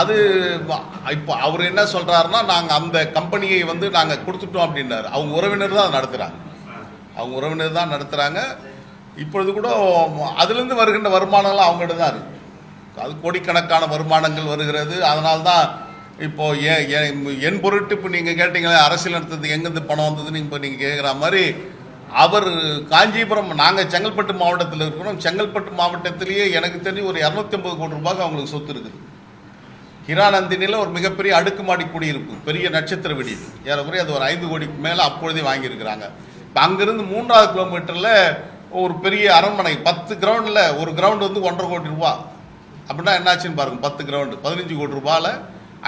அது இப்போ அவர் என்ன சொல்றாருன்னா நாங்கள் அந்த கம்பெனியை வந்து நாங்கள் கொடுத்துட்டோம் அப்படின்னாரு. அவங்க உறவினர் தான் நடத்துகிறாங்க அவங்க உறவினர் தான் நடத்துகிறாங்க இப்பொழுது கூட அதுலேருந்து வருகின்ற வருமானங்கள் அவங்ககிட்ட தான் இருக்கு. அது கோடிக்கணக்கான வருமானங்கள் வருகிறது. அதனால தான் இப்போ ஏன் என் பொருட்டு இப்போ நீங்கள் கேட்டீங்களே அரசியல் நடத்துறது எங்கேருந்து பணம் வந்ததுன்னு இப்போ நீங்கள் கேட்குற மாதிரி அவர் காஞ்சிபுரம் நாங்கள் செங்கல்பட்டு மாவட்டத்தில் இருக்கிறோம். செங்கல்பட்டு மாவட்டத்திலேயே எனக்கு தெரிஞ்சு ஒரு இரநூத்தி ஐம்பது கோடி ரூபாய்க்கு அவங்களுக்கு சொத்து இருக்குது. ஹிராநந்தினியில் ஒரு மிகப்பெரிய அடுக்குமாடி குடியிருப்பு பெரிய நட்சத்திர வெடி. ஏறக்குறைய அது ஒரு ஐந்து கோடிக்கு மேலே அப்பொழுதே வாங்கியிருக்கிறாங்க. இப்போ அங்கேருந்து மூன்றாவது கிலோமீட்டரில் ஒரு பெரிய அரண்மனை பத்து கிரவுண்டில் ஒரு கிரவுண்டு வந்து ஒன்றரை கோடி ரூபா. அப்படின்னா என்னாச்சுன்னு பாருங்க பத்து கிரவுண்டு பதினஞ்சு கோடி ரூபாயில்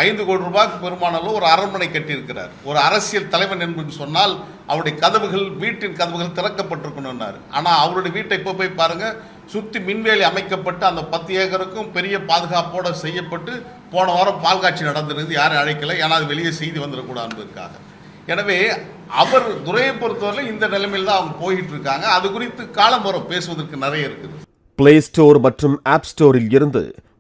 ஐந்து கோடி ரூபாய்க்கு பெருமானளவு ஒரு அரண்மனை கட்டியிருக்கிறார். ஒரு அரசியல் தலைவன் என்று சொன்னால் அவருடைய கதவுகள் வீட்டின் கதவுகள் திறக்கப்பட்டிருக்கணும்னார். ஆனால் அவருடைய வீட்டை இப்போ போய் பாருங்கள் சுற்றி மின்வேலி அமைக்கப்பட்டு அந்த பத்து ஏக்கருக்கும் பெரிய பாதுகாப்போடு செய்யப்பட்டு போன வாரம் பால்காட்சி நடந்திருந்து யாரும் அழைக்கலை. ஏன்னா அது வெளியே செய்தி வந்துடக்கூடாதுன்றதுக்காக எனவே அவர் துறையை பொறுத்தவரை இந்த நிலைமையில் தான் அவங்க போயிட்டு இருக்காங்க. அது குறித்து காலம் வரும். பேசுவதற்கு நிறைய இருக்குது. பிளே ஸ்டோர் மற்றும் ஆப் ஸ்டோரில் இருந்து